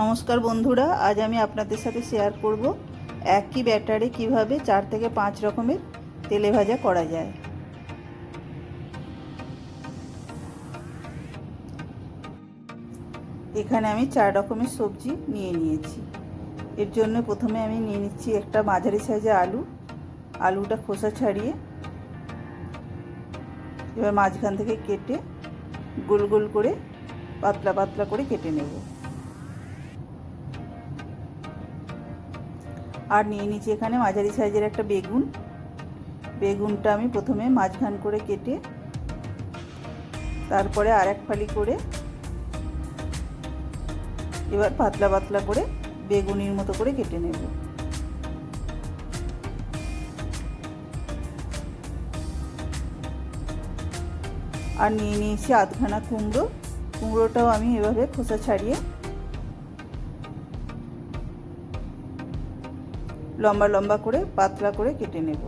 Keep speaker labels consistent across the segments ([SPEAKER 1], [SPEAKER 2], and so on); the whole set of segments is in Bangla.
[SPEAKER 1] নমস্কার বন্ধুরা, আজ আমি আপনাদের সাথে শেয়ার করব একই ব্যাটারে কীভাবে চার থেকে পাঁচ রকমের তেলে ভাজা করা যায়। এখানে আমি চার রকমের সবজি নিয়ে নিয়েছি। এর জন্য প্রথমে আমি নিয়ে নিচ্ছি একটা মাঝারি সাইজের আলু। আলুটা খোসা ছাড়িয়ে এবার মাঝখান থেকে কেটে গোল গোল করে পাতলা পাতলা করে কেটে নেব। আর নিয়ে নিচ্ছি এখানে মাঝারি সাইজের একটা বেগুন। বেগুনটা আমি প্রথমে মাঝখান করে কেটে, তারপরে আর এক ফালি করে এবার পাতলা পাতলা করে বেগুনির মতো করে কেটে নেব। আর নিয়ে নিয়েছি আধখানা কুমড়ো। কুমড়োটাও আমি এভাবে খোসা ছাড়িয়ে লম্বা লম্বা করে, পাতলা করে কেটে নেব।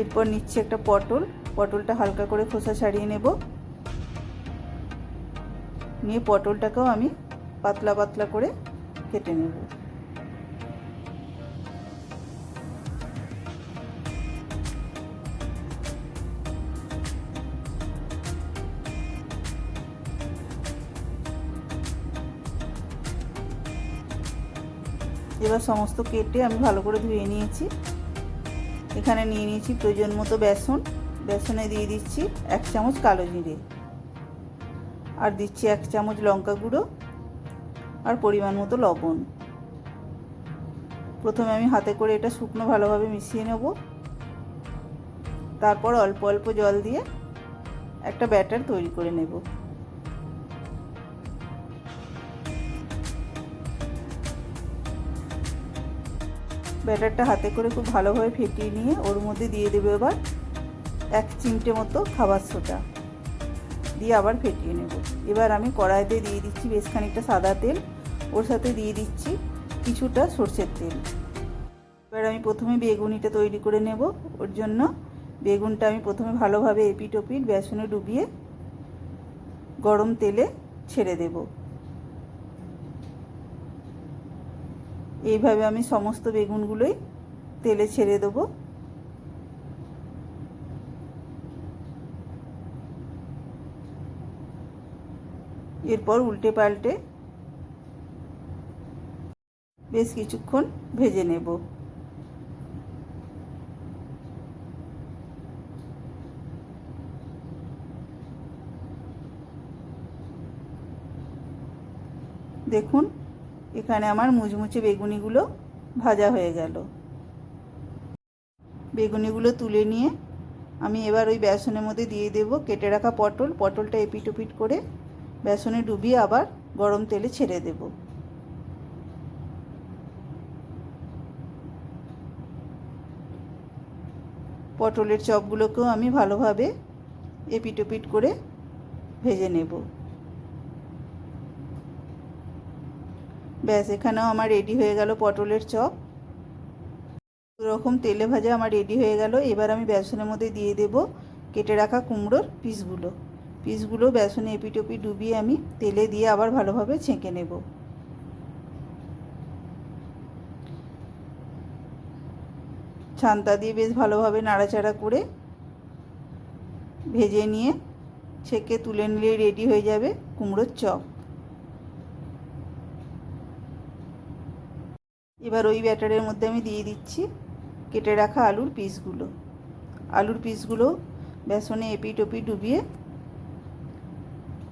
[SPEAKER 1] এরপর নিচ্ছে একটা পটল। পটলটা হালকা করে খোসা ছাড়িয়ে নেব। নিয়ে পটলটাকেও আমি পাতলা পাতলা করে কেটে নেব। এবার সমস্ত কেটে আমি ভালো করে ধুয়ে নিয়েছি। এখানে নিয়ে নিয়েছি প্রয়োজন মতো বেসন। বেসনে দিয়ে দিচ্ছি এক চামচ কালো জিরে। আর দিচ্ছি এক চামচ লঙ্কা গুঁড়ো আর পরিমাণ মতো লবণ। প্রথমে আমি হাতে করে এটা শুকনো ভালোভাবে মিশিয়ে নেব। তারপর অল্প অল্প জল দিয়ে একটা ব্যাটার তৈরি করে নেব। ব্যাটারটা হাতে করে খুব ভালোভাবে ফেটিয়ে নিয়ে ওর মধ্যে দিয়ে দেবে এবার এক চিমটে মতো খাবার সোটা দিয়ে আবার ফেটিয়ে নেব। এবার আমি কড়াইতে দিয়ে দিচ্ছি বেশ খানিকটা সাদা তেল। ওর সাথে দিয়ে দিচ্ছি কিছুটা সর্ষের তেল। এবার আমি প্রথমে বেগুনিটা তৈরি করে নেব। ওর জন্য বেগুনটা আমি প্রথমে ভালোভাবে এপিট ওপিট বেসনে ডুবিয়ে গরম তেলে ছেড়ে দেবো। এইভাবে আমি সমস্ত বেগুনগুলোই তেলে ছেড়ে দেবো। এরপর উল্টে পাল্টে বেশ কিছুক্ষণ ভেজে নেব। দেখুন এখানে আমার মুচমুচে বেগুনিগুলো ভাজা হয়ে গেল। বেগুনিগুলো তুলে নিয়ে আমি এবার ওই বেসনের মধ্যে দিয়ে দেব কেটে রাখা পটল। পটলটা এপিট ওপিট করে বেসনে ডুবিয়ে আবার গরম তেলে ছেড়ে দেব। পটলের চপগুলোকেও আমি ভালোভাবে এপিট ওপিট করে ভেজে নেব। ব্যাস, এখানেও আমার রেডি হয়ে গেল পটলের চপ। রকম তেলে ভাজা আমার রেডি হয়ে গেল। এবার আমি বেসনের মধ্যে দিয়ে দেব কেটে রাখা কুমড়োর পিসগুলো। পিসগুলো বেসনে এপিটপি ডুবিয়ে আমি তেলে দিয়ে আবার ভালোভাবে ছেঁকে নেব। ছান্তা দিয়ে বেশ ভালোভাবে নাড়াচাড়া করে ভেজে নিয়ে ছেঁকে তুলে নিলেই রেডি হয়ে যাবে কুমড়োর চপ। এবার ওই ব্যাটারের মধ্যে আমি দিয়ে দিচ্ছি কেটে রাখা আলুর পিসগুলো। আলুর পিসগুলো বেসনে এপিট ওপি ডুবিয়ে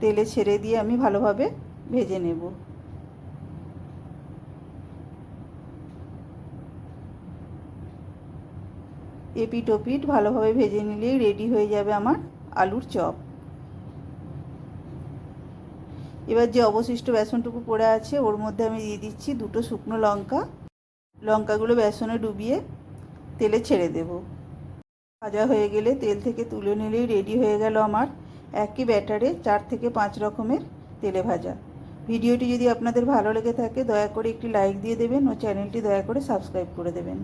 [SPEAKER 1] তেলে ছেড়ে দিয়ে আমি ভালোভাবে ভেজে নেব। এপিট ওপিট ভালোভাবে ভেজে নিলেই রেডি হয়ে যাবে আমার আলুর চপ। এবার যে অবশিষ্ট বেসনটুকু পড়ে আছে, ওর মধ্যে আমি দিয়ে দিচ্ছি দুটো শুকনো লঙ্কা। লঙ্কাগুলো বেসনে ডুবিয়ে তেলে ছেড়ে দেব। ভাজা হয়ে গেলে তেল থেকে তুলে নিলেই রেডি হয়ে গেল আমার একই ব্যাটারে চার থেকে পাঁচ রকমের তেলে ভাজা। ভিডিওটি যদি আপনাদের ভালো লেগে থাকে, দয়া করে একটি লাইক দিয়ে দেবেন ও চ্যানেলটি দয়া করে সাবস্ক্রাইব করে দেবেন।